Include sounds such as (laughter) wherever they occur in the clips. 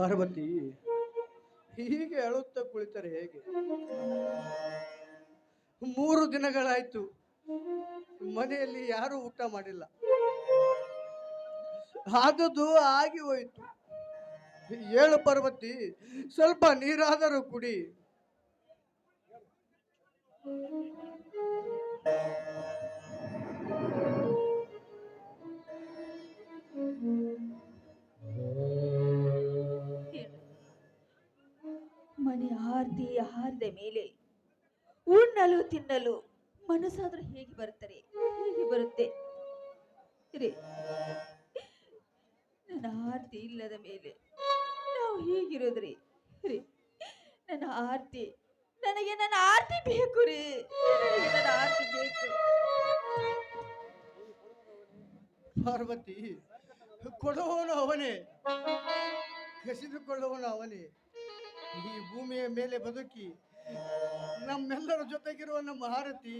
ಪಾರ್ವತಿ ಹೀಗೆ ಅಳುತ್ತಾ ಕುಳಿತರೆ ಹೇಗೆ? ಮೂರು ದಿನಗಳಾಯ್ತು, ಮನೆಯಲ್ಲಿ ಯಾರು ಊಟ ಮಾಡಿಲ್ಲ. ಆದದ್ದು ಆಗಿ ಹೋಯಿತು. ಏಳು ಪರ್ವತಿ, ಸ್ವಲ್ಪ ನೀರಾದರೂ ಕುಡಿ. ಹಾರ್ದಿ ಹಾರಿದ ಮೇಲೆ ಉಣ್ಣಲು ತಿನ್ನಲು ಮನಸ್ಸಾದ್ರೂ ಹೇಗೆ ಬರುತ್ತಾರೆ ಹೇಗೆ ಬರುತ್ತೆ? ನನ್ನ ಆರ್ತಿ ಇಲ್ಲದ ಮೇಲೆ ನಾವು ಹೇಗಿರೋದ್ರಿ? ರೀ ನನ್ನ ಆರ್ತಿ. ನನಗೆ ನನ್ನ ಆರ್ತಿ ಬೇಕು ರೀ. ನನಗೆ ನನ್ನ ಆರ್ತಿ ಬೇಕು. ಪಾರ್ವತಿ ಕೊಡುವವನು ಅವನೇ. ಕಸಿದುಕೊಳ್ಳುವನು ಅವನೇ. ಈ ಭೂಮಿಯ ಮೇಲೆ ಬದುಕಿ, ನಮ್ಮೆಲ್ಲರ ಜೊತೆಗಿರುವ ನಮ್ಮ ಹಾರತಿ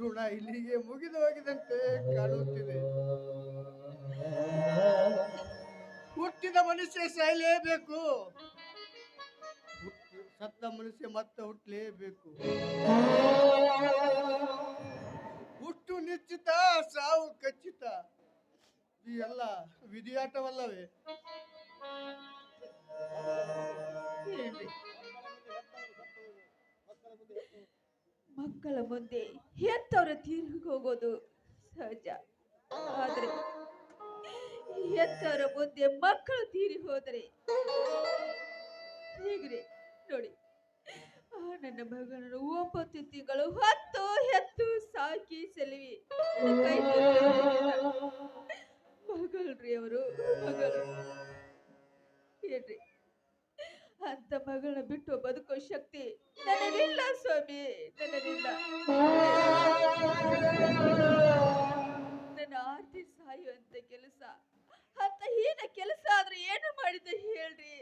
ಋಣ ಇಲ್ಲಿಗೆ ಮುಗಿದು ಹೋಗಿದಂತೆ ಕಾಣುತ್ತಿದೆ. ಹುಟ್ಟಿದ ಮನುಷ್ಯ ಸಾಯಲೇಬೇಕು. ಸತ್ತ ಮನುಷ್ಯ ಮತ್ತೆ ಹುಟ್ಟಲೇಬೇಕು ಹುಟ್ಟು ನಿಶ್ಚಿತ, ಸಾವು ಖಚಿತ. ಈ ಎಲ್ಲ ವಿಧಿಯಾಟವಲ್ಲವೇ? ಮಕ್ಕಳ ಮುಂದೆ ಹೆತ್ತವರ ತೀರ್ಗಿ ಹೋಗೋದು ಸಹಜ. ಆದ್ರೆ ಹೆತ್ತವರ ಮುಂದೆ ಮಕ್ಕಳು ತೀರಿ ಹೋದರೆ ಹೇಗ್ರಿ? ನೋಡಿ. ಆ, ನನ್ನ ಮಗನನ್ನು ಒಂಬತ್ತು ತಿಂಗಳು ಹತ್ತು ಹೆತ್ತು ಸಾಕಿ ಸೆಲವಿ. ಮಗಳ್ರಿ ಅವರು, ಮಗಳು. ಏನ್ರಿ ಅಂತ ಮಗಳನ್ನ ಬಿಟ್ಟು ಬದುಕೋ ಶಕ್ತಿ ನನಗಿಲ್ಲ ಸ್ವಾಮಿ ನನಗಿಲ್ಲ ನನ್ನ ಆರ್ತಿ ಸಾಯುವಂತ ಕೆಲಸ, ಅಂತ ಹೀನ ಕೆಲಸ ಆದ್ರೆ ಏನು ಮಾಡಿದ್ದೆ ಹೇಳ್ರಿ?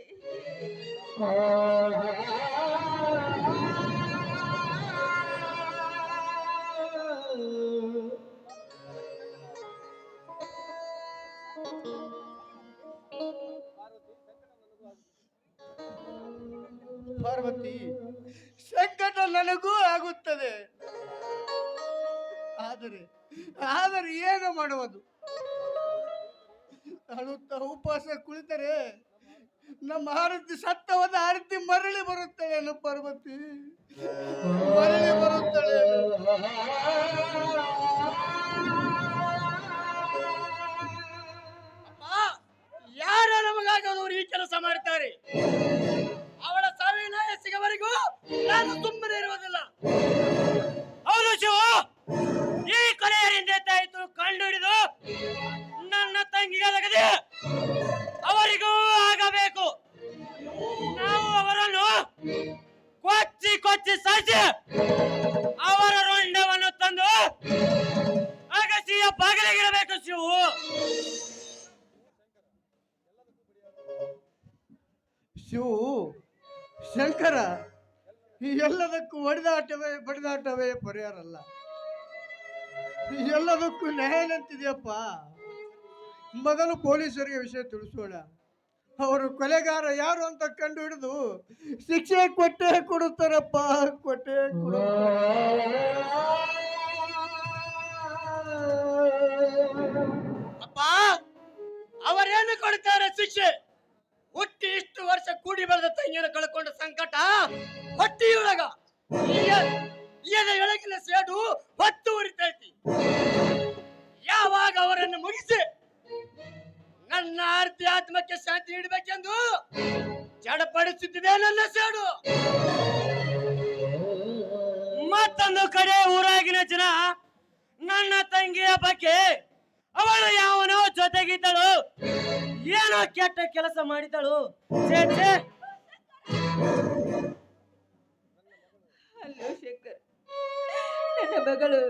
ಪಾರ್ವತಿ, ಸಂಕಟ ನನಗೂ ಆಗುತ್ತದೆ. ಆದರೆ ಆದರೆ ಏನು ಮಾಡುವುದು? ಅಳುತ್ತಾ ಉಪವಾಸ ಕುಳಿತರೆ ನಮ್ಮ ಆರತಿ ಸತ್ತವಾದ ಆರತಿ ಮರಳಿ ಬರುತ್ತೇನು ಪಾರ್ವತಿ. ಮರಳಿ ಬರುತ್ತಳೆ ಯಾರ ನಮಗಾಗಿ ಅವರು ಈ ಕೆಲಸ ಮಾಡ್ತಾರೆ? ಸಾವಿನ ಸಿಗವರೆಗೂ ನಾನು ಸುಮ್ಮನೆ ಇರುವುದಿಲ್ಲ. ಹೌದು ಶಿವ. ಈ ಕೊನೆಯರಿಂದ ತಾಯಿತು ಶಂಕರ, ಈ ಎಲ್ಲದಕ್ಕೂ ಹೊಡೆದಾಟವೇ ಬಡಿದಾಟವೇ ಪರಿಹಾರ ಅಲ್ಲ ಈ ಎಲ್ಲದಕ್ಕೂ ನ್ಯಾಯನಂತಿದೆಯಪ್ಪ ಮೊದಲು ಪೊಲೀಸರಿಗೆ ವಿಷಯ ತಿಳಿಸೋಣ. ಅವರು ಕೊಲೆಗಾರ ಯಾರು ಅಂತ ಕಂಡು ಹಿಡಿದು ಶಿಕ್ಷೆ ಕೊಟ್ಟೆ ಕೊಡುತ್ತಾರಪ್ಪ, ಕೊಟ್ಟೆ ಅಪ್ಪ, ಅವರೇನು ಕೊಡ್ತಾರೆ ಶಿಕ್ಷೆ? ಕೂಡಿ ಬೆಳೆದ ತಂಗಿಯನ್ನು ಕಳ್ಕೊಂಡ ಸಂಕಟ ಹೊಟ್ಟಿಯೊಳಗ. ಎಳಗಿನ ಸೇಡು ಹೊತ್ತು ಉರಿತೈತಿ. ಯಾವಾಗ ಅವರನ್ನು ಮುಗಿಸಿ ನನ್ನ ಆರ್ತಿ ಆತ್ಮಕ್ಕೆ ಶಾಂತಿ ನೀಡಬೇಕೆಂದು ಜಡಪಡಿಸುತ್ತಿದೆ ನನ್ನ ಸೇಡು. ಮತ್ತೊಂದು ಕಡೆ ಊರಾಗಿನ ಜನ ನನ್ನ ತಂಗಿಯ ಬಗ್ಗೆ ಅವಳು ಯಾವನೋ ಜೊತೆಗಿದ್ದಳು. ಏನೋ ಕೆಟ್ಟ ಕೆಲಸ ಮಾಡಿದಳು ಛೇ, ಛೇ. ಅಲ್ಲೋ ಶಂಕರ್ ನನ್ನ ಮಗಳು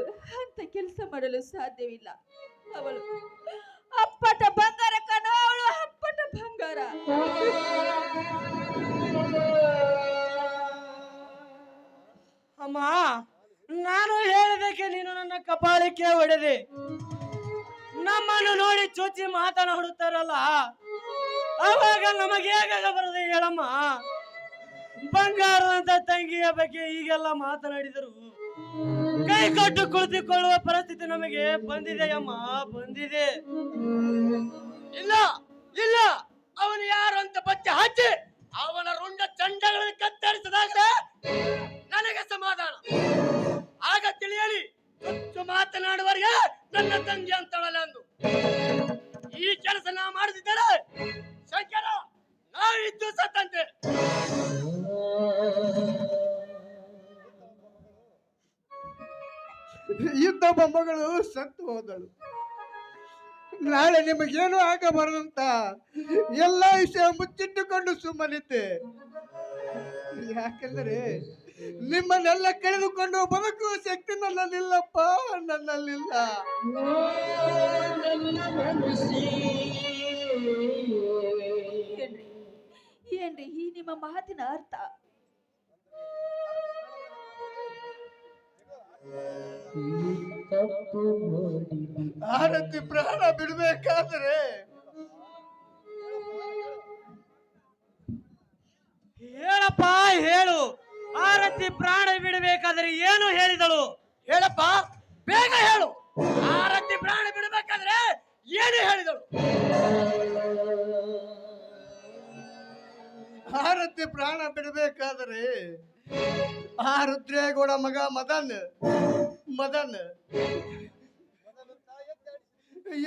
ಅಂತ ಕೆಲಸ ಮಾಡಲು ಸಾಧ್ಯವಿಲ್ಲ. ಅವಳು ಅಪ್ಪಟ ಬಂಗಾರ ಕಣ ಅವಳು ಅಪ್ಪಟ ಬಂಗಾರ. ಅಮ್ಮ ನಾನು ಹೇಳಬೇಕೆ ನೀನು ನನ್ನ ಕಪಾಳಕ್ಕೆ ಹೊಡೆದೆ. ನಮ್ಮನ್ನು ನೋಡಿ ಚುಚ್ಚಿ ಮಾತನಾಡುತ್ತಾರಲ್ಲ ಅವಾಗ ನಮಗೆ ಹೇಗಾಗ ಬರದೆ ಹೇಳಮ್ಮ? ಬಂಗಾರದಂತ ತಂಗಿಯ ಬಗ್ಗೆ ಈಗೆಲ್ಲ ಮಾತನಾಡಿದರು. ಕೈ ಕೊಟ್ಟು ಕುಳಿತುಕೊಳ್ಳುವ ಪರಿಸ್ಥಿತಿ ನಮಗೆ ಬಂದಿದೆ ಅಮ್ಮ ಬಂದಿದೆ. ಇಲ್ಲ ಇಲ್ಲ, ಅವನು ಯಾರು ಅಂತ ಪತ್ತೆ ಹಚ್ಚಿ ಅವನ ರುಂಡ ಚಂಡಗಳನ್ನು ಕತ್ತರಿಸಿದಾಗ ನನಗೆ ಸಮಾಧಾನ. ಆಗ ತಿಳಿಯಲಿ ಮಾತನಾಡುವವರಿಗೆ ನನ್ನ ತಂಗಿ ಅಂತಳಲ್ಲ ಅಂದು. ಈ ಕೆಲಸ ನಾ ಮಾಡದಿದ್ದರೆ ಶಂಕರ ನಾವಿದ್ದು ಸತ್ತಂತೆ. ಇದ್ದ ಮಗಳು ಸತ್ತು ಹೋದಳು. ನಾಳೆ ನಿಮಗೇನು ಆಗಬಾರದಂತ ಎಲ್ಲ ವಿಷಯ ಮುಚ್ಚಿಟ್ಟುಕೊಂಡು ಸುಮ್ಮನಿದ್ದೆ. (laughs) ಯಾಕೆಂದರೆ ನಿಮ್ಮನ್ನೆಲ್ಲ ಕಳೆದುಕೊಂಡು ಬದುಕುವ ಶಕ್ತಿ ನನ್ನಲ್ಲಿಲ್ಲಪ್ಪ ನನ್ನಲ್ಲಿಲ್ಲ. ಏನ್ರಿ? ಈ ನಿಮ್ಮ ಮಾತಿನ ಅರ್ಥ? ಆರತಿ ಪ್ರಾಣ ಬಿಡಬೇಕಾದ್ರೆ ಹೇಳಪ್ಪ, ಹೇಳು. ಆರತಿ ಪ್ರಾಣ ಬಿಡಬೇಕಾದ್ರೆ ಏನು ಹೇಳಿದಳು? ಹೇಳಪ್ಪ, ಬೇಗ ಹೇಳು. ಆರತಿ ಪ್ರಾಣ ಬಿಡಬೇಕಾದ್ರೆ ಏನು ಹೇಳಿದಳು? ಆರತಿ ಪ್ರಾಣ ಬಿಡಬೇಕಾದ್ರೆ ಆ ರುದ್ರೇಗೌಡ ಮಗ ಮದನ್ ಮದನ್.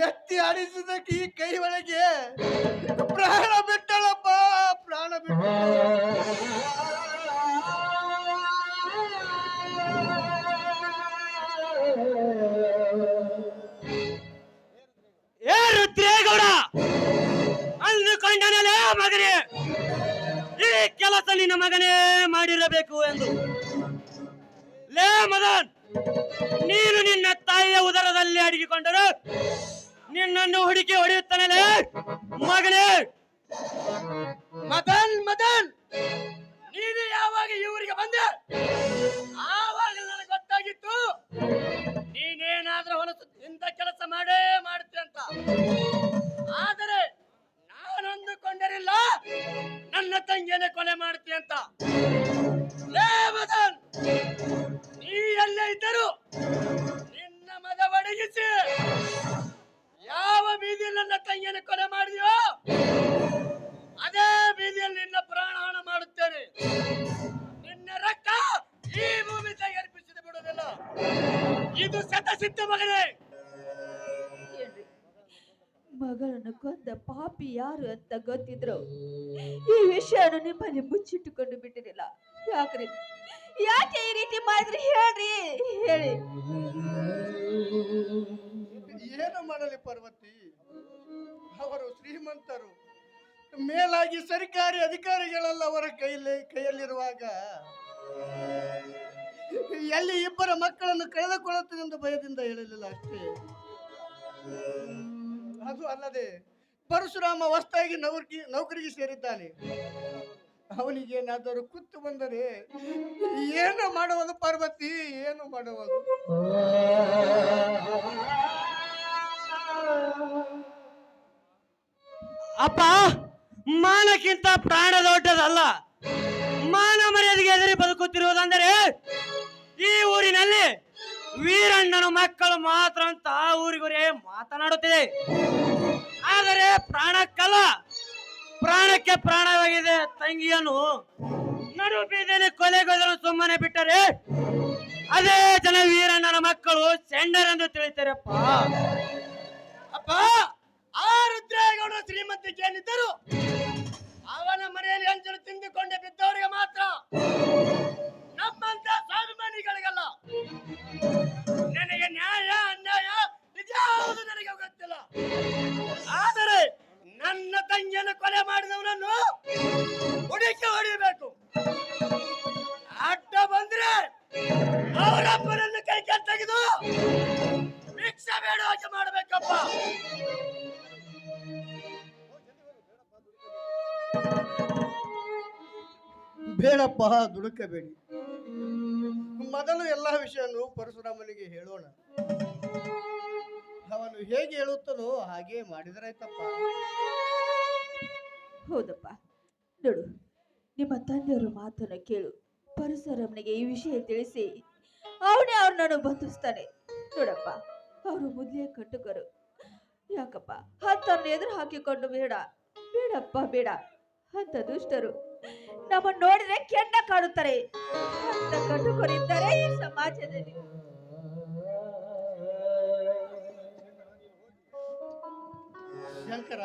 ಎತ್ತಿ ಆಡಿಸಿದಕ್ಕೆ ಈ ಕೈ ಒಳಗೆ ಪ್ರಾಣ ಬಿಟ್ಟಳಪ್ಪ, ಪ್ರಾಣ ಬಿಟ್ಟ ಏ ರುದ್ರೇಗೌಡ! ಅಂದುಕೊಂಡನಲ್ಲ ಮಗನೇ! ಈ ಕೆಲಸ ನಿನ್ನ ಮಗನೇ ಮಾಡಿರಬೇಕು ಎಂದು. ಲೇ ಮದನ್, ನೀನು ನಿನ್ನ ತಾಯಿಯ ಉದರದಲ್ಲಿ ಅಡಗಿಕೊಂಡರು. ನಿನ್ನನ್ನು ಹುಡುಕಿ ಹೊಡೆಯುತ್ತಾನೆ ಮಗನೇ. ಮದನ್ ಮದನ್. ನೀನು ಯಾವಾಗ ಇವರಿಗೆ ಬಂದೆ? ಮಾಡಿದೆಯೋ? ಅದೇ ಬೀದಿಯಲ್ಲಿ ನಿನ್ನ ಪ್ರಾಣಹಾನ ಮಾಡುತ್ತೇನೆ. ನಿನ್ನ ರಕ್ತ ಈ ಭೂಮಿ ತೆಗೆರ್ಪಿಸಿದ ಬಿಡುವುದಿಲ್ಲ. ಇದು ಶತಸಿದ್ಧ ಮಗನೇ. ಮಗಳನ್ನು ಕೊಂದ ಪಾಪಿ ಯಾರು ಅಂತ ಗೊತ್ತಿದ್ರು. ಈ ವಿಷಯನ ನಿಮ್ಮಲ್ಲಿ ಮುಚ್ಚಿಟ್ಟುಕೊಂಡು ಬಿಟ್ಟಿರಲಿಲ್ಲ ಯಾಕ್ರಿ? ಯಾಕೆ ಈ ರೀತಿ ಮಾಡಿದ್ರಿ? ಹೇಳ್ರಿ. ಹೇಳಿ. ಏನು ಮಾಡಲಿ ಪಾರ್ವತಿ? ಮೇಲಾಗಿ ಸರ್ಕಾರಿ ಅಧಿಕಾರಿಗಳೆಲ್ಲ ಅವರ ಕೈಯಲ್ಲಿ ಕೈಯಲ್ಲಿರುವಾಗ ಎಲ್ಲಿ ಇಬ್ಬರ ಮಕ್ಕಳನ್ನು ಕಳೆದುಕೊಳ್ಳುತ್ತೇನೆಂದು ಭಯದಿಂದ ಹೇಳಲಿಲ್ಲ ಅಷ್ಟೇ. ಅದು ಅಲ್ಲದೆ ಪರಶುರಾಮ ಹೊಸ್ತಾಗಿ ನೌಕರಿ, ನೌಕರಿಗೆ ಸೇರಿದ್ದಾನೆ. ಅವನಿಗೇನಾದರೂ ಕುತ್ತು ಬಂದರೆ ಏನು ಮಾಡುವುದು ಪಾರ್ವತಿ? ಏನು ಮಾಡುವುದು? ಅಪ್ಪ! ಮಾನಕ್ಕಿಂತ ಪ್ರಾಣ ದೊಡ್ಡದಲ್ಲ. ಮಾನ ಮರ್ಯಾದೆಗೆ ಎದುರಿ ಬದುಕುತ್ತಿರುವುದಂದರೆ ಈ ಊರಿನಲ್ಲಿ ವೀರಣ್ಣನ ಮಕ್ಕಳು ಮಾತ್ರ ಅಂತ ಊರಿಗುರೇ ಮಾತನಾಡುತ್ತಿದೆ. ಆದರೆ ಪ್ರಾಣಕ್ಕಲ್ಲ, ಪ್ರಾಣಕ್ಕೆ ಪ್ರಾಣವಾಗಿದೆ ತಂಗಿಯನ್ನು. ನಡು ಬೀದಿಯಲ್ಲಿ ಕೊಲೆಗೊದಲು ಸುಮ್ಮನೆ ಬಿಟ್ಟರೆ ಅದೇ ಜನ ವೀರಣ್ಣನ ಮಕ್ಕಳು ಸೆಂಡರೆಂದು ತಿಳಿತಾರಪ್ಪ. ಅಪ್ಪ, ಆ ರುದ್ರೇಗೌಡ ಶ್ರೀಮಂತಿಕೆ ಏನಿದ್ದರು ತಿಂದುಕೊಂಡೆ ಬಿದ್ದವರಿಗೆ ಮಾತ್ರ ನಮ್ಮಂತ ಸ್ವಾಭಿಮಾನಿಗಳಿಗಲ್ಲ ನನಗೆ ನ್ಯಾಯ, ಅನ್ಯಾಯ ಇದ್ಯಾವುದು ನನಗೆ ಗೊತ್ತಿಲ್ಲ. ಆದರೆ ನನ್ನ ತಂಗಿಯನ್ನು ಕೊಲೆ ಮಾಡಿದವನನ್ನು ಹುಡುಕಿ ಹೊಡಿಬೇಕು. ಅಡ್ಡ ಬಂದ್ರೆ ಅವರಪ್ಪನನ್ನು ಕೈ ತೆಗೆದು ಭಿಕ್ಷೆ ಬೇಡ ಹಾಗೆ ಮಾಡಬೇಕಪ್ಪ. ಬೇಡಪ್ಪ, ದುಡುಕಬೇಡಿ. ಮೊದಲು ಎಲ್ಲ ವಿಷಯನು ಪರಶುರಾಮನಿಗೆ ಹೇಳೋಣ. ಅವನು ಹೇಗೆ ಹೇಳುತ್ತಾನೋ ಹಾಗೆ ಮಾಡಿದರಾಯ್ತಪ್ಪ. ಹೌದಪ್ಪ. ನೋಡು, ನಿಮ್ಮ ತಂದೆಯವರ ಮಾತನ್ನು ಕೇಳು. ಪರಶುರಾಮನಿಗೆ ಈ ವಿಷಯ ತಿಳಿಸಿ. ಅವನೇ ಅವ್ರನ್ನ ಬಂಧಿಸ್ತಾನೆ. ನೋಡಪ್ಪ, ಅವರು ಮೊದಲೇ ಕಟ್ಟುಕರು. ಯಾಕಪ್ಪ, ಹತ್ತನ್ನು ಎದುರು ಹಾಕಿಕೊಂಡು ಬೇಡ. ಬೇಡಪ್ಪ, ಬೇಡ. ಅಂತ ದುಷ್ಟರು ನಮ್ಮನ್ನು ನೋಡಿದ್ರೆ ಕೆಂಡ ಕಾಡುತ್ತಾರೆ ಅಂತ ಈ ಸಮಾಜದಲ್ಲಿ. ಶಂಕರ,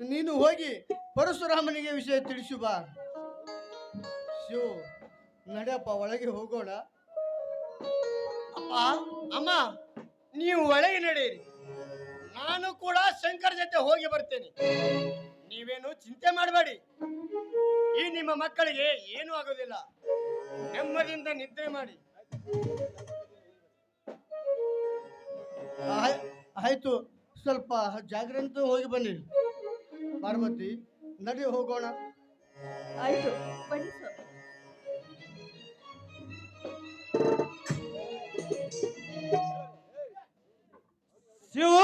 ನೀನು ಹೋಗಿ ಪರಶುರಾಮನಿಗೆ ವಿಷಯ ತಿಳಿಸು ಬಾ. ಶಿವ, ನಡೆಯಪ್ಪ ಒಳಗೆ ಹೋಗೋಣ. ಅಮ್ಮ, ನೀವು ಒಳಗೆ ನಡೆಯಿರಿ. ನಾನು ಕೂಡ ಶಂಕರ್ ಜೊತೆ ಹೋಗಿ ಬರ್ತೇನೆ. ನೀವೇನು ಚಿಂತೆ ಮಾಡಬೇಡಿ. ನಿಮ್ಮ ಮಕ್ಕಳಿಗೆ ಏನು ಆಗೋದಿಲ್ಲ. ನೆಮ್ಮದಿಯಿಂದ ನಿದ್ರೆ ಮಾಡಿ. ಆಯ್- ಆಯ್ತು. ಸ್ವಲ್ಪ ಜಾಗ್ರತೆ ಹೋಗಿ ಬನ್ನಿ. ಪಾರ್ವತಿ ನಡಿ ಹೋಗೋಣ. ಆಯ್ತು ಬನ್ನಿ ಸರ್ ಶಿವು!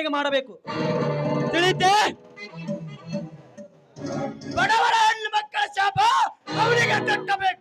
ಇರಬಾರದಾಗೆ ಮಾಡಬೇಕು ತಿಳಿತೆ? ಬಡವರ ಹೆಣ್ಣು ಮಕ್ಕಳ ಶಾಪ ಅವರಿಗೆ ತಟ್ಟಬೇಕು